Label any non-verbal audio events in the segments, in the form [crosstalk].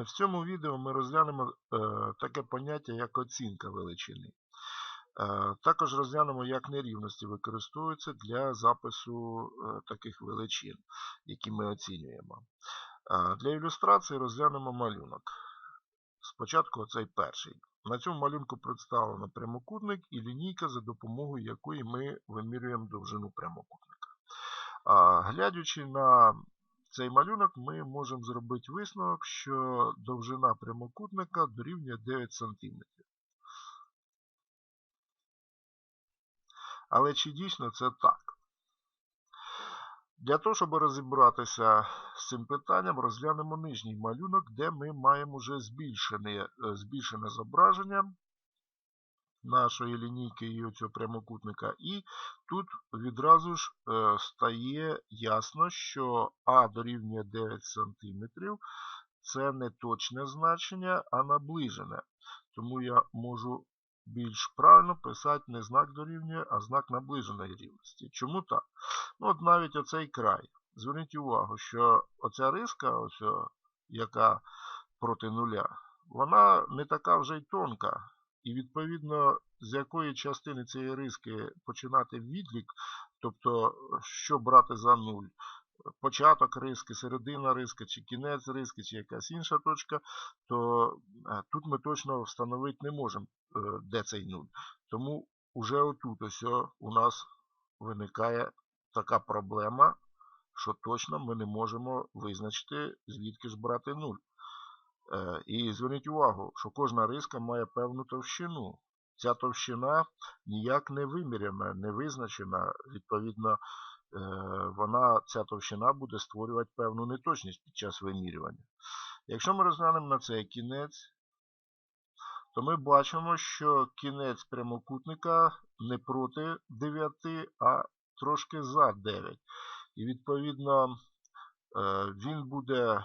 В цьому відео ми розглянемо е, таке поняття, як оцінка величини. Е, Також розглянемо, як нерівності використовуються для запису е, таких величин, які ми оцінюємо. Для ілюстрації розглянемо малюнок. Спочатку оцей перший. На цьому малюнку представлено прямокутник і лінійка, за допомогою якої ми вимірюємо довжину прямокутника. Глядячи на цей малюнок, ми можемо зробити висновок, що довжина прямокутника дорівнює 9 см. Але чи дійсно це так? Для того, щоб розібратися з цим питанням, розглянемо нижній малюнок, де ми маємо вже збільшене, е, збільшене зображення нашої лінійки і цього прямокутника. І тут відразу ж е, стає ясно, що А дорівнює 9 см це не точне значення, а наближене. Тому я можу більш правильно писати не знак дорівнює, а знак наближеної рівності. Чому так? Ну, от навіть оцей край. Зверніть увагу, що оця риска, ось, яка проти нуля, вона не така вже й тонка. І відповідно, з якої частини цієї риски починати відлік, тобто, що брати за нуль, початок риски, середина риски, чи кінець риски, чи якась інша точка, то тут ми точно встановити не можемо, де цей нуль. Тому вже отут ось у нас виникає така проблема, що точно ми не можемо визначити, звідки ж брати нуль. І зверніть увагу, що кожна риска має певну товщину. Ця товщина ніяк не виміряна, не визначена. Відповідно, вона, ця товщина буде створювати певну неточність під час вимірювання. Якщо ми розглянемо на цей кінець, то ми бачимо, що кінець прямокутника не проти 9, а трошки за 9. І відповідно він буде,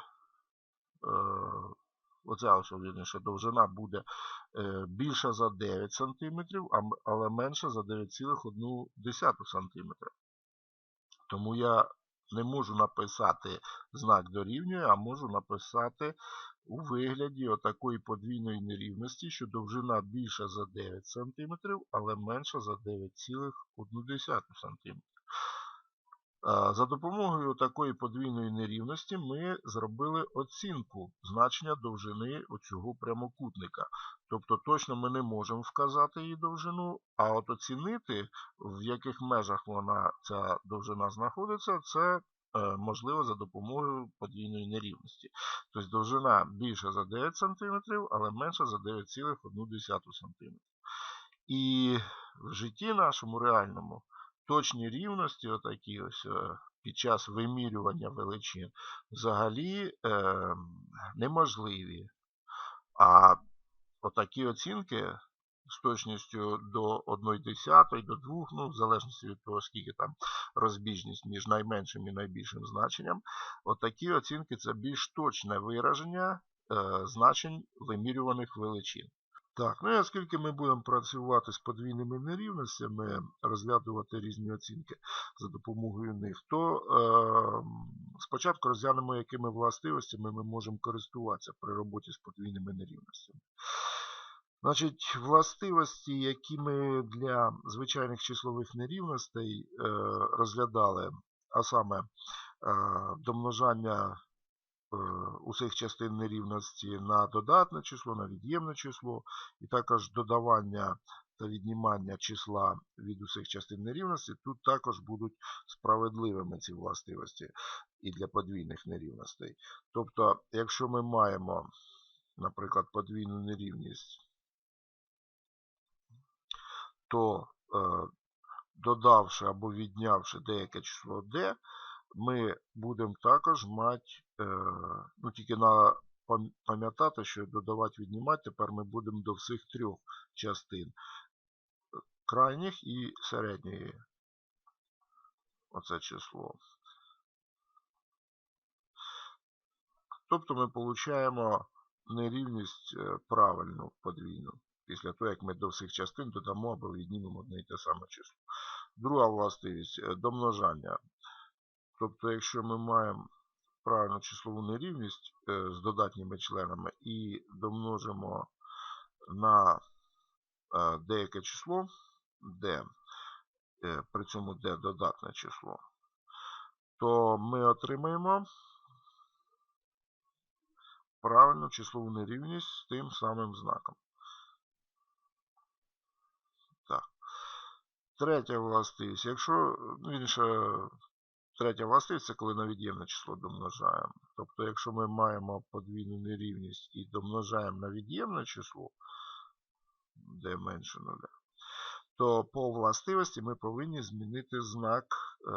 оця ось, вірніше, довжина буде більша за 9 см, але менша за 9,1 см. Тому я не можу написати знак дорівнює, а можу написати у вигляді отакої подвійної нерівності, що довжина більша за 9 см, але менша за 9,1 см. За допомогою такої подвійної нерівності ми зробили оцінку значення довжини оцього прямокутника. Тобто точно ми не можемо вказати її довжину, а от оцінити, в яких межах вона, ця довжина знаходиться, це можливо за допомогою подвійної нерівності. Тобто довжина більша за 9 см, але менша за 9,1 см. І в житті нашому реальному точні рівності, отакі ось під час вимірювання величин, взагалі е, неможливі. А отакі оцінки з точністю до 1 десятої, до 2, ну, в залежності від того, скільки там розбіжність між найменшим і найбільшим значенням, отакі оцінки це більш точне вираження е, значень вимірюваних величин. Так, ну і оскільки ми будемо працювати з подвійними нерівностями, розглядувати різні оцінки за допомогою них, то е, спочатку розглянемо, якими властивостями ми можемо користуватися при роботі з подвійними нерівностями. Значить, властивості, які ми для звичайних числових нерівностей е, розглядали, а саме е, домножання усіх частин нерівності на додатне число, на від'ємне число, і також додавання та віднімання числа від усіх частин нерівності, тут також будуть справедливими ці властивості і для подвійних нерівностей. Тобто, якщо ми маємо, наприклад, подвійну нерівність, то е, додавши або віднявши деяке число d, ми будемо також мати, е, ну тільки на пам'ятати, що додавати віднімати, тепер ми будемо до всіх трьох частин крайніх і середньої. Оце число. Тобто ми отримуємо нерівність е, правильну подвійну, після того, як ми до всіх частин додамо або віднімемо одне і те саме число. Друга властивість е, домножання. Тобто, якщо ми маємо правильну числову нерівність е, з додатніми членами і домножимо на е, деяке число, d, е, при цьому d додатне число, то ми отримаємо правильну числову нерівність з тим самим знаком. Так. Третя властивість. Якщо, ну, вірніше, третя властивість коли на від'ємне число домножаємо. Тобто, якщо ми маємо подвійну нерівність і домножаємо на від'ємне число, де менше нуля, то по властивості ми повинні змінити знак е,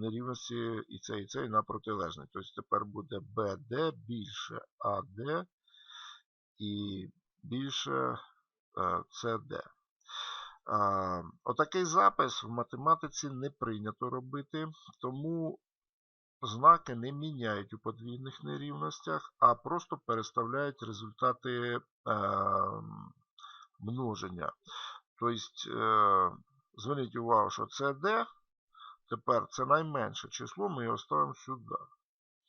нерівності і це, і це, і на протилежний. Тобто тепер буде BD більше AD і більше е, CD. Отакий запис в математиці не прийнято робити, тому знаки не міняють у подвійних нерівностях, а просто переставляють результати е, множення. Тобто, е, зверніть увагу, що це D, тепер це найменше число, ми його ставимо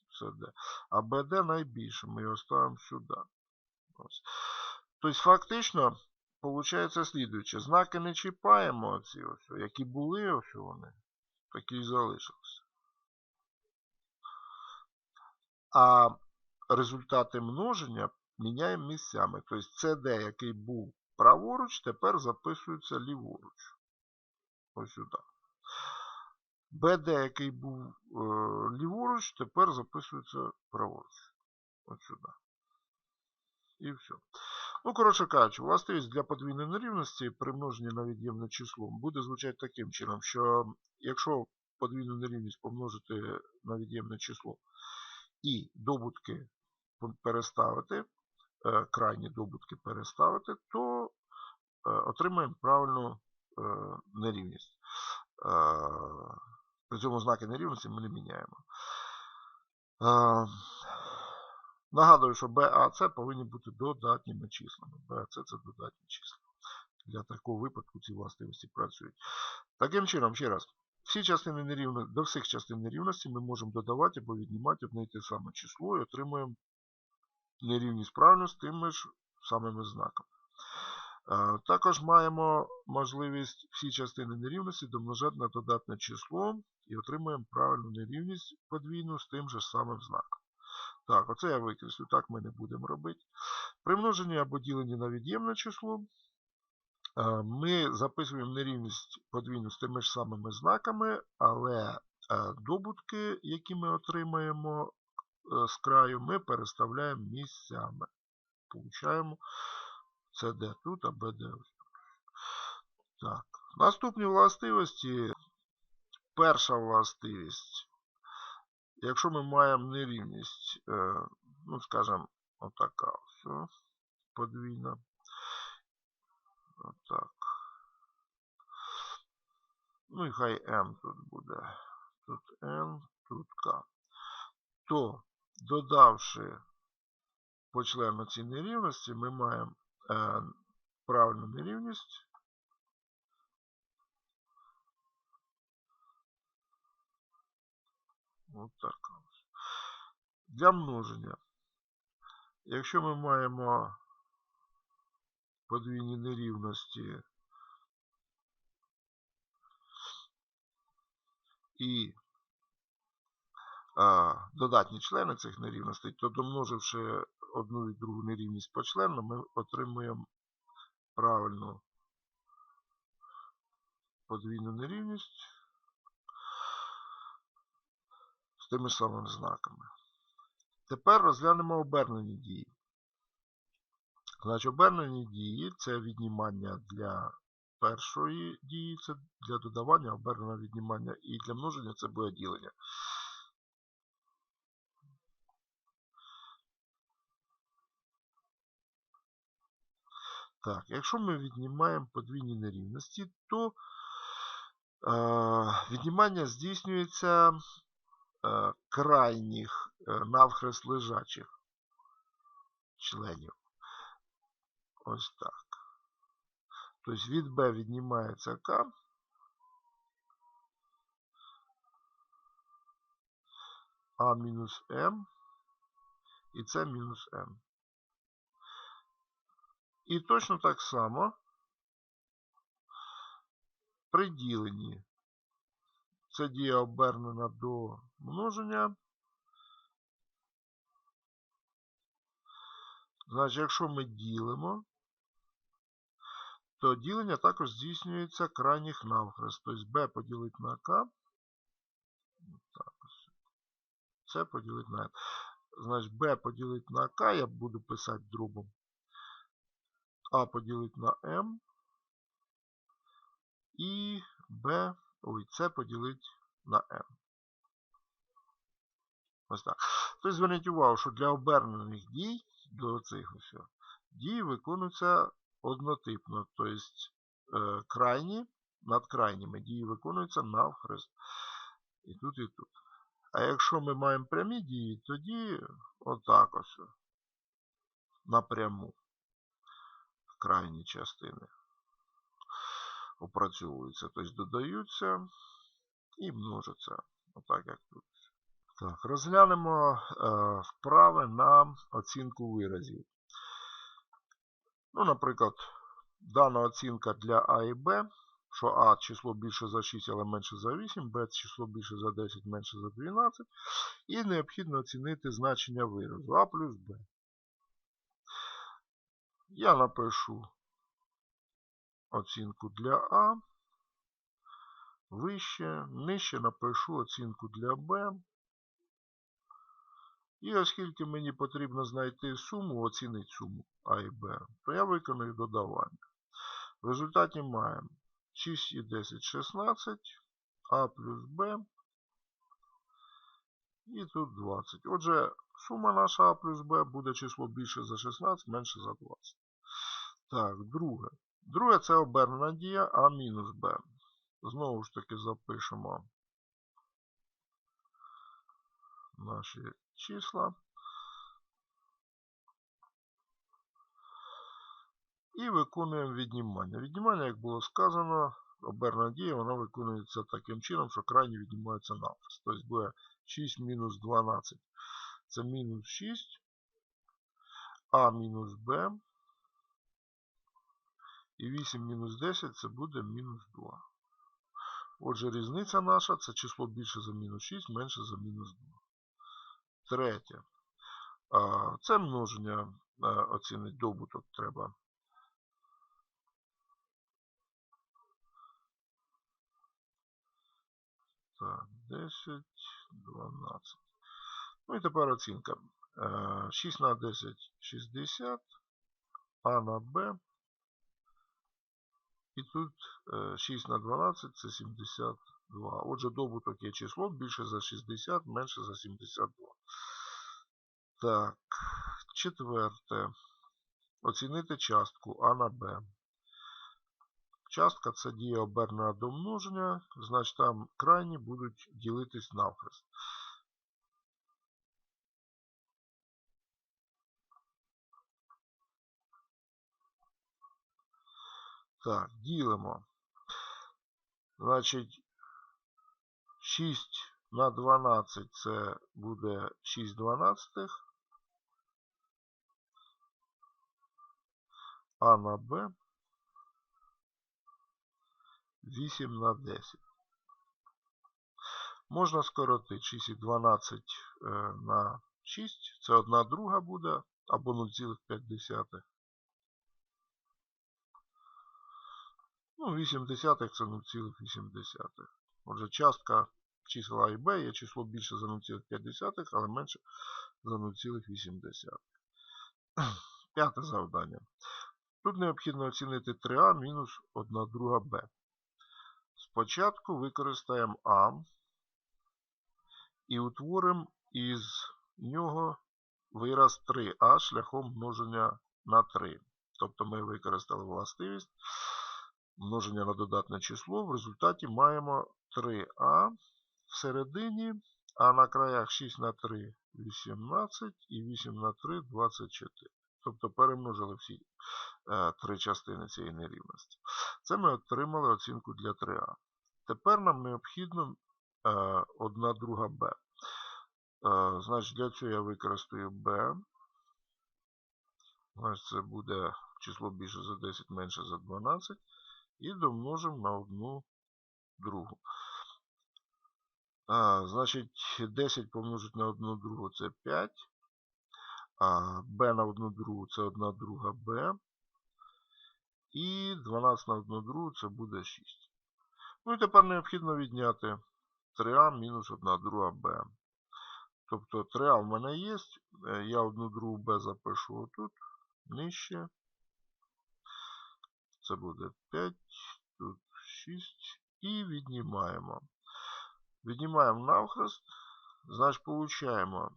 сюди. А BD найбільше, ми його ставимо сюди. Тобто, фактично, виходить слідуюче. Знаки не чіпаємо, оці ось, які були, ось вони, такі і залишилися. А результати множення міняємо місцями. Тобто, це D, який був праворуч, тепер записується ліворуч. Ось сюди. BD, який був е, ліворуч, тепер записується праворуч. Ось сюди. І все. Ну, коротше кажучи, властивість для подвійної нерівності при множенні на від'ємне число буде звучати таким чином, що якщо подвійну нерівність помножити на від'ємне число і добутки переставити, е, крайні добутки переставити, то е, отримаємо правильну е, нерівність. При цьому знаки нерівності ми не міняємо. Нагадую, що B, A, C повинні бути додатніми числами. B, A, C це додатні числа. Для такого випадку ці властивості працюють. Таким чином, ще раз, всі частини нерівності, до всіх частин нерівності ми можемо додавати або віднімати одне і те саме число і отримуємо нерівність правильно з тими ж самими знаками. Також маємо можливість всі частини нерівності домножати на додатне число і отримуємо правильну нерівність подвійну з тим же самим знаком. Так, оце я викреслю, так ми не будемо робити. При множенні або діленні на від'ємне число ми записуємо нерівність подвійну з тими ж самими знаками, але добутки, які ми отримаємо е, з краю, ми переставляємо місцями. Получаємо це тут, а ось тут. Наступні властивості. Перша властивість. Якщо ми маємо нерівність, е, ну, скажімо, отака все, подвійна. Отак. Ну і хай m тут буде. Тут n, тут k. То, додавши по члену ці нерівності, ми маємо е, правильну нерівність. Ось так. Для множення. Якщо ми маємо подвійні нерівності і а, додатні члени цих нерівностей, то домноживши одну і другу нерівність по члену, ми отримуємо правильну подвійну нерівність з тими самими знаками. Тепер розглянемо обернені дії. Значить, обернені дії це віднімання для першої дії, це для додавання, обернене віднімання і для множення це буде ділення. Так, якщо ми віднімаємо подвійні нерівності, то е, віднімання здійснюється крайніх е, навхрест лежачих членів. Ось так. Тобто від b віднімається К. А мінус М і С мінус М. І точно так само при діленні це дія обернена до множення. Значить, якщо ми ділимо, то ділення також здійснюється крайніх навхрест. Тобто b поділити на k. Це поділити на n. Значить, b поділити на k, я буду писати дробом. А поділити на m. І b, ой, це поділити на m. Ось так. Тобто зверніть увагу, що для обернених дій до цих ось дії виконуються однотипно. Тобто е, крайні над крайніми дії виконуються навхрест. І тут, і тут. А якщо ми маємо прямі дії, тоді отак ось напряму крайні частини опрацьовуються, тобто додаються і множаться. Отак, як тут. Так, Розглянемо е, вправи на оцінку виразів. Ну, Наприклад, дана оцінка для А і Б, що А число більше за 6, але менше за 8, Б число більше за 10, менше за 12. І необхідно оцінити значення виразу А плюс Б. Я напишу оцінку для А. Вище, нижче напишу оцінку для Б. І оскільки мені потрібно знайти суму, оцінити суму А і Б, то я виконую додавання. В результаті маємо 6 і 10 16, А плюс Б. І тут 20. Отже, сума наша А плюс Б буде число більше за 16, менше за 20. Так, друге. Друге це обернена дія А мінус Б. Знову ж таки запишемо наші числа. І виконуємо віднімання. Віднімання, як було сказано, оберна дія, вона виконується таким чином, що крайні віднімаються навпис. Тобто буде 6 мінус 12. Це мінус 6, А мінус Б. І 8 мінус 10 це буде мінус 2. Отже, різниця наша це число більше за мінус 6, менше за мінус 2. Третє. Це множення оцінить добуток треба. Так, 10, 12. Ну і тепер оцінка. 6 на 10 60, А на Б. І тут 6 на 12 це 72. Отже, добуток є число більше за 60, менше за 72. Так, четверте. Оцінити частку А на Б. Частка це дія обернена до множення, значить там крайні будуть ділитись навхрест. Так, ділимо. Значить, 6 на 12 це буде 6 дванадцятих. А на Б 8 на 10. Можна скоротити 6 і 12 е, на 6. Це 1 друга буде або 0,5. Ну, 8 десятих це 0,8. Отже, частка чисел А і Б є число більше за 0,5, але менше за 0,8. [clears throat] П'яте завдання. Тут необхідно оцінити 3А мінус 1 друга Б. Спочатку використаємо А і утворимо із нього вираз 3А шляхом множення на 3. Тобто ми використали властивість множення на додатне число. В результаті маємо 3А всередині, а на краях 6 на 3 18 і 8 на 3 24. Тобто перемножили всі три частини цієї нерівності. Це ми отримали оцінку для 3А. Тепер нам необхідно е, одна друга Б. Е, Значить, для цього я використаю b. Значить, це буде число більше за 10, менше за 12. І домножимо на одну другу. А, значить, 10 помножити на одну другу це 5. А b на одну другу це 1 друга b. І 12 на 1 другу це буде 6. Ну і тепер необхідно відняти 3а мінус 1 друга b. Тобто 3а в мене є. Е, Я одну другу b запишу отут, нижче. Це буде 5, тут 6. І віднімаємо. Віднімаємо навхрест. Значить, получаємо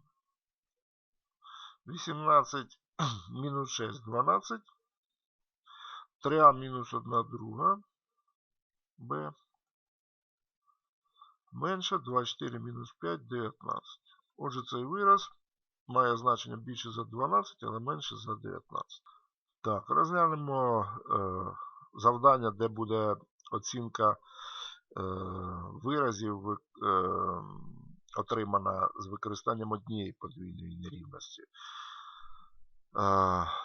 18 [clears throat] мінус 6 12. 3а мінус 1 друга b. Менше 24 мінус 5 19. Отже, цей вираз має значення більше за 12, але менше за 19. Так, розглянемо е, завдання, де буде оцінка е, виразів, е, отримана з використанням однієї подвійної нерівності.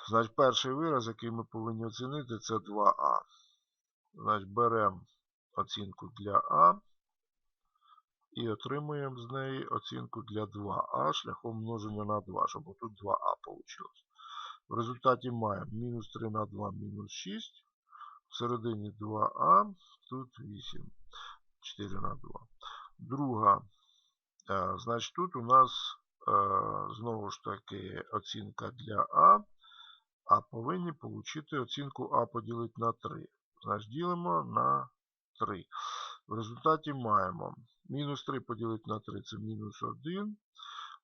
Значить, перший вираз, який ми повинні оцінити, це 2а. Значить, беремо оцінку для А і отримуємо з неї оцінку для 2а шляхом множення на 2, щоб тут 2а вийшло. В результаті маємо мінус 3 на 2 мінус 6. Всередині 2а, тут 8. 4 на 2. Друга. Е, значить, тут у нас знову ж таки оцінка для А. А повинні отримати оцінку А поділити на 3. Значить, ділимо на 3. В результаті маємо мінус 3 поділити на 3 це мінус 1.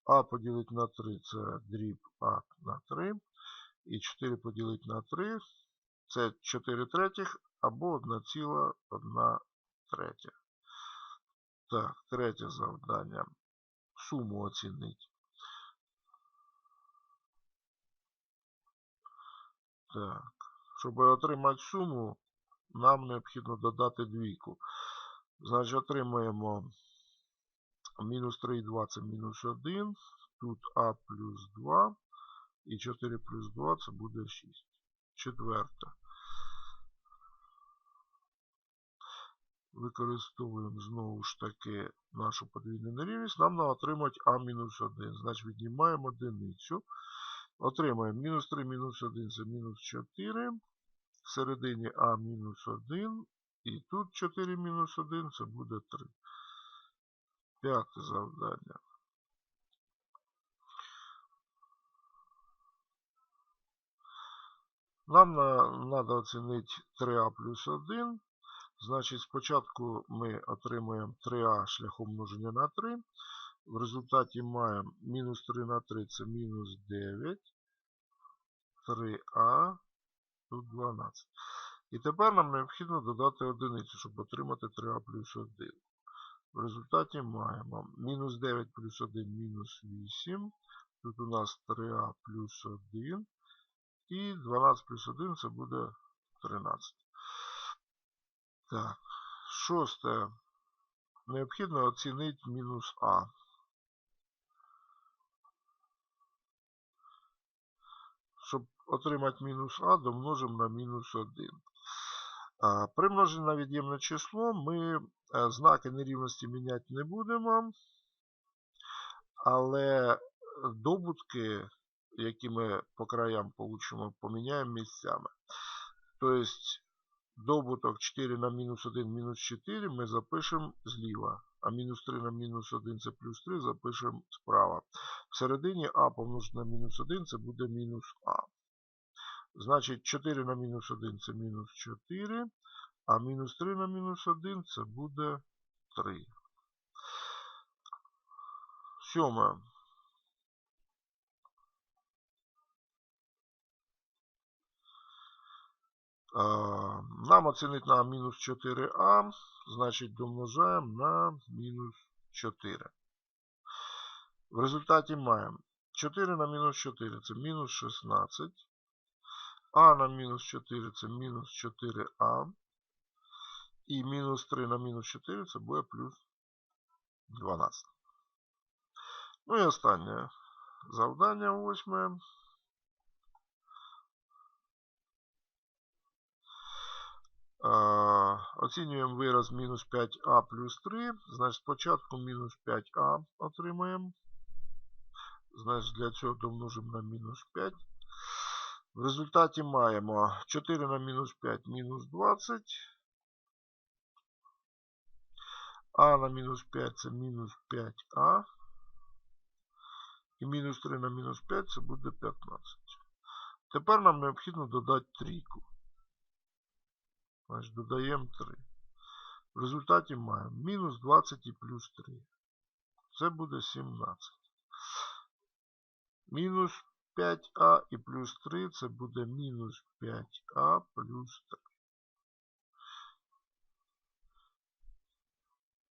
А поділити на 3 це дріб А на 3. І 4 поділити на 3 це 4 третіх або 1,1 третя. Так, третє завдання. Суму оцінить. Так, щоб отримати суму, нам необхідно додати двійку. Значить, отримаємо мінус 3,2 це мінус 1. Тут А плюс 2. І 4 плюс 2 це буде 6. Четверта. Використовуємо знову ж таки нашу подвійну нерівність. Нам треба отримати А-1. Значить, віднімаємо одиницю. Отримаємо мінус 3 мінус 1 це мінус 4. Всередині А мінус 1. І тут 4 мінус 1 це буде 3. П'яте завдання. Нам треба оцінити 3а плюс 1. Значить, спочатку ми отримуємо 3а шляхом множення на 3. В результаті маємо мінус 3 на 3 це мінус 9. 3а, тут 12. І тепер нам необхідно додати одиницю, щоб отримати 3а плюс 1. В результаті маємо мінус 9 плюс 1 мінус 8. Тут у нас 3а плюс 1. І 12 плюс 1 це буде 13. Так, шосте. Необхідно оцінити мінус А. Щоб отримати мінус А, домножимо на мінус 1. При на від'ємне число ми е, знаки нерівності міняти не будемо, але добутки які ми по краям получимо, поміняємо місцями. Тобто, добуток 4 на мінус 1 мінус 4 ми запишемо зліва. А мінус 3 на мінус 1 це плюс 3 запишемо справа. Всередині А помножити на мінус 1 це буде мінус А. Значить, 4 на мінус 1 це мінус 4. А мінус 3 на мінус 1 це буде 3. Сьоме. Нам оцінить на мінус 4а, значить домножаємо на мінус 4. В результаті маємо 4 на мінус 4 це мінус 16. А на мінус 4 це мінус 4а. І мінус 3 на мінус 4 це буде плюс 12. Ну і останнє завдання восьме. Оцінюємо вираз мінус 5а плюс 3. Значить, спочатку мінус 5а отримаємо. Значить, для цього домножимо на мінус 5. В результаті маємо 4 на мінус 5 мінус 20. А на мінус 5 це мінус 5а. І мінус 3 на мінус 5 це буде 15. Тепер нам необхідно додати трійку. Значить, додаємо 3. В результаті маємо мінус 20 і плюс 3. Це буде 17. Мінус 5а і плюс 3 це буде мінус 5а плюс 3.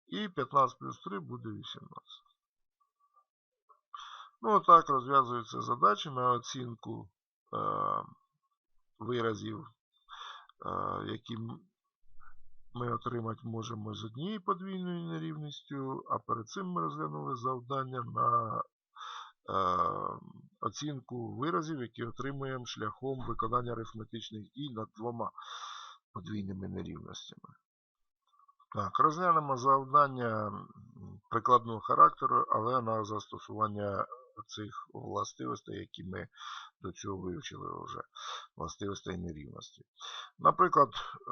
І 15 плюс 3 буде 18. Ну, отак розв'язуються задачі на оцінку е, виразів, які ми отримати можемо з однією подвійною нерівністю, а перед цим ми розглянули завдання на оцінку виразів, які отримуємо шляхом виконання арифметичних дій над двома подвійними нерівностями. Так, розглянемо завдання прикладного характеру, але на застосування цих властивостей, які ми до цього вивчили вже, властивостей нерівності. Наприклад,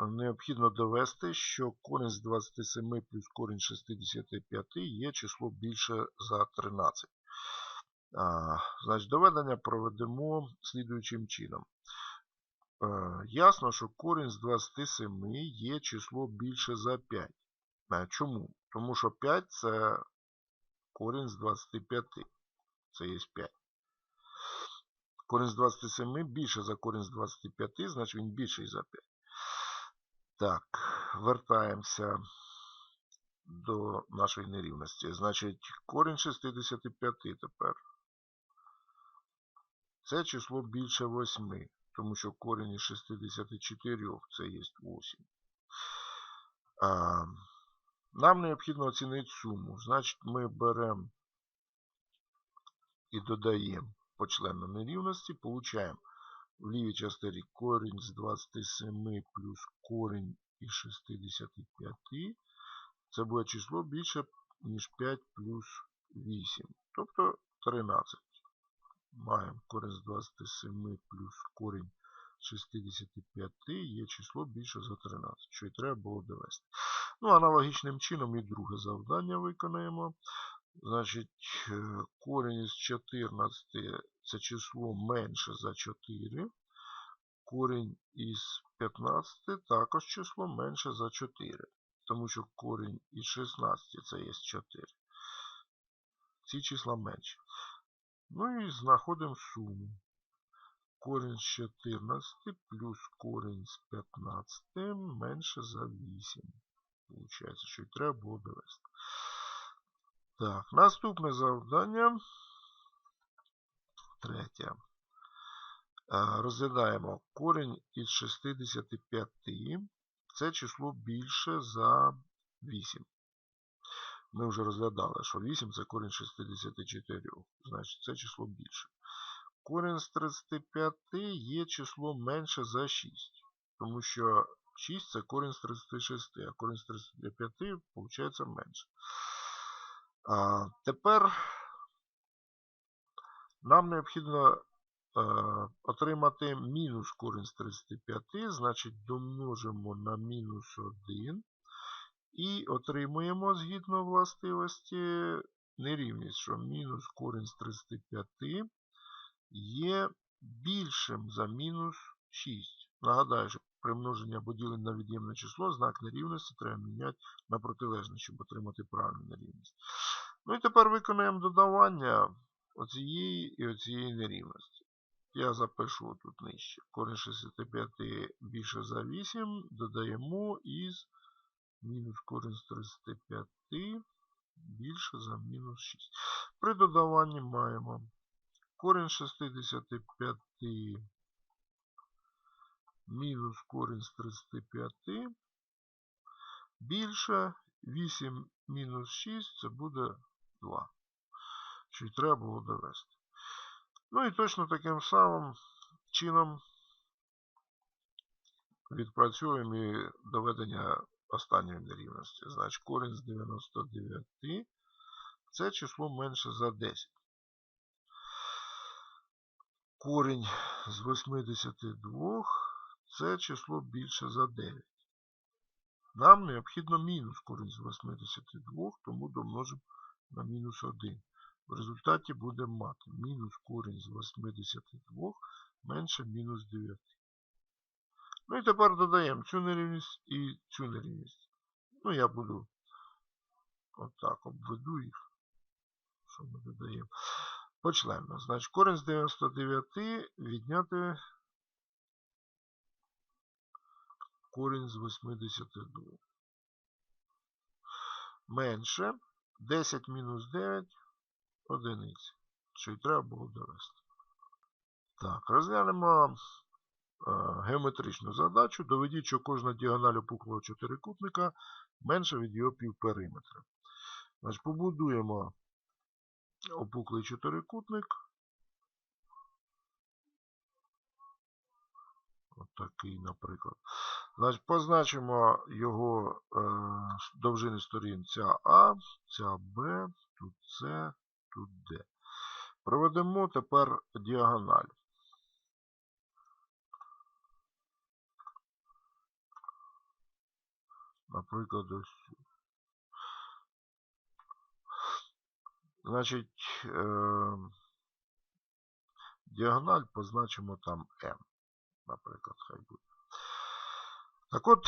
необхідно довести, що корінь з 27 плюс корінь з 65 є число більше за 13. А, значить, доведення проведемо слідуючим чином. Е, Ясно, що корінь з 27 є число більше за 5. Е, Чому? Тому що 5 це корінь з 25. Це є 5. Корінь з 27 більше за корінь з 25, значить він більший за 5. Так, вертаємося до нашої нерівності. Значить, корінь 65 тепер. Це число більше 8, тому що корінь із 64 це є 8. А, нам необхідно оцінити суму. Значить, ми беремо і додаємо по члену нерівності, получаємо в лівій частині корінь з 27 плюс корінь із 65. Це буде число більше, ніж 5 плюс 8. Тобто 13. Маємо корінь з 27 плюс корінь з 65 є число більше за 13, що і треба було довести. Ну, аналогічним чином і друге завдання виконаємо. Значить, е, корінь із 14 це число менше за 4. Корінь із 15 також число менше за 4. Тому що корінь із 16 це є 4. Ці числа менші. Ну і знаходимо суму. Корінь з 14 плюс корінь з 15 менше за 8. Получається, що й треба було довести. Так, наступне завдання. Третє. Е, Розглядаємо корінь із 65. Це число більше за 8. Ми вже розглядали, що 8 це корінь 64. Значить, це число більше. Корінь з 35 є число менше за 6. Тому що 6 це корінь з 36, а корінь з 35 виходить менше. А, тепер нам необхідно е, отримати мінус корінь з 35, значить домножимо на мінус 1 і отримуємо згідно властивості нерівність, що мінус корінь з 35 є більшим за мінус 6. Нагадаю, що при множенні або діленні на від'ємне число знак нерівності треба міняти на протилежний, щоб отримати правильну нерівність. Ну і тепер виконаємо додавання оцієї і оцієї нерівності. Я запишу тут нижче. Корінь 65 більше за 8 додаємо із мінус корінь з 35 більше за мінус 6. При додаванні маємо корінь 65 мінус корінь з 35 більше 8 мінус 6 це буде 2. що й треба було довести. Ну і точно таким самим чином відпрацюємо і доведення останньої нерівності. Значить, корінь з 99 це число менше за 10. Корінь з 82 це число більше за 9. Нам необхідно мінус корінь з 82, тому домножимо на мінус 1. В результаті будемо мати мінус корінь з 82 менше мінус 9. Ну і тепер додаємо цю нерівність і цю нерівність. Ну, я буду отак обведу їх. Що ми додаємо? Почленно. Значить, корінь з 99 відняти корінь з 82. Менше 10 мінус 9 одиниць. Що й треба було довести. Так, розглянемо е, геометричну задачу. Доведіть, що кожна діагональ опуклого чотирикутника менша від його півпериметра. Значить, побудуємо опуклий чотирикутник. Отакий, наприклад. Значить, позначимо його е, довжини сторін ця А, ця Б, тут С, тут Д. Проведемо тепер діагональ. Наприклад, ось цю. Значить, е, діагональ позначимо там М. Наприклад, хай буде. Так от,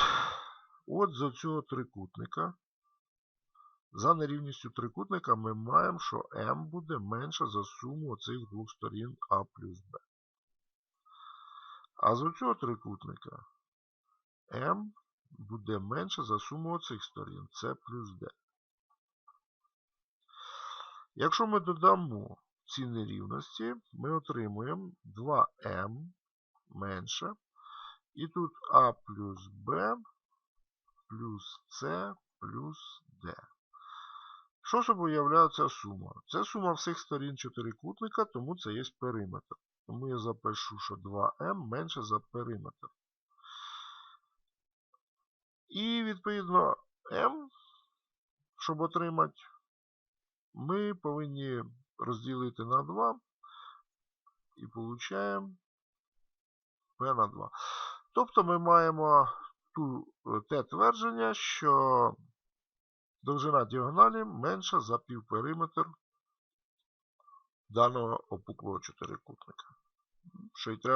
от з цього трикутника, за нерівністю трикутника ми маємо, що m буде менше за суму оцих двох сторін А плюс Б. А з цього трикутника m буде менше за суму оцих сторін С плюс Д. Якщо ми додамо ці нерівності, ми отримуємо 2m менше. І тут А плюс Б плюс С плюс Д. Що собою являє ця сума? Це сума всіх сторін чотирикутника, тому це є периметр. Тому я запишу, що 2m менше за периметр. І, відповідно, m, щоб отримати, ми повинні розділити на 2 і получаємо p на 2. Тобто ми маємо ту, те твердження, що довжина діагоналі менша за півпериметр даного опуклого чотирикутника. Що й треба